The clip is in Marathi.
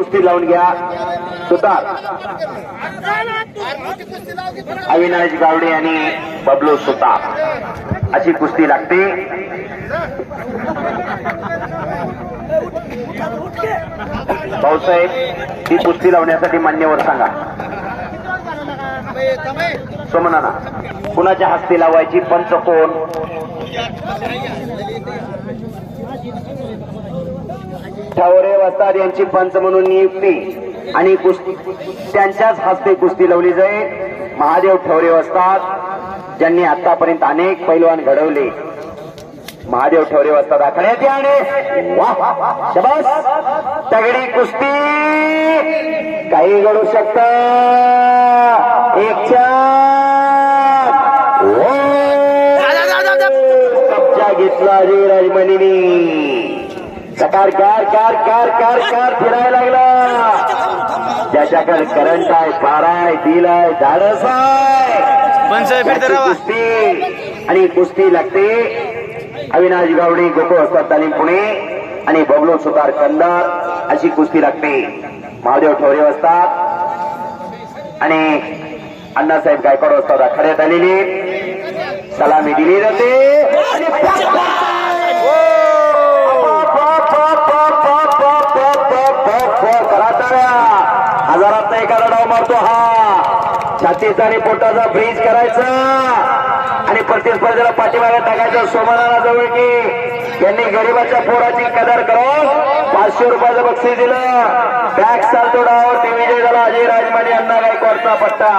कुस्ती लावून घ्या. सुतार. अविनाश गावडे आणि बबलू सुतार. अशी कुस्ती लागते. भाऊसाहेब ही कुस्ती लावण्यासाठी मान्यवर सांगा. सोमनाना कुणाच्या हस्ती लावायची पंच कोण ठवरे वस्ताद यांची पंच म्हणून नियुक्ती आणि कुस्ती त्यांच्याच हस्ते कुस्ती लावली जाईल. महादेव ठवरे वस्ताद ज्यांनी आतापर्यंत अनेक पैलवान घडवले. महादेव ठवरे वस्ताद आखण्यात या आणि! शाबास तगडी कुस्ती. काही घडू शकत. एक चार! कब्जा घेतला रे राजमणीनी सकार car car car car car फिरायला लागला. ज्याच्याकडे करंट आहे पारा आहे दिल आहे झाडस आहे. आणि कुस्ती लागते. अविनाश गावडे गोकुळ असतात तालीम पुणे आणि बबलू सुतार कंदार अशी कुस्ती लागते. महादेव ठोरे असतात. आणि अण्णासाहेब गायकवाड असतात. आखाड्यात आलेली. सलामी दिली जाते. एखादा हा. छातीचा आणि पोटाचा ब्रिज करायचा. आणि प्रतिस्पर्धेला पाठीमागे टाकायचं सोमनाला जवळ की. यांनी गरीबाच्या पोराची कदर करून पाचशे रुपयाचं बक्षीस दिलं. बॅक चालतो तोडावर ते विजय झाला. अजय राजमाने यांना गायकवाडचा पट्टा.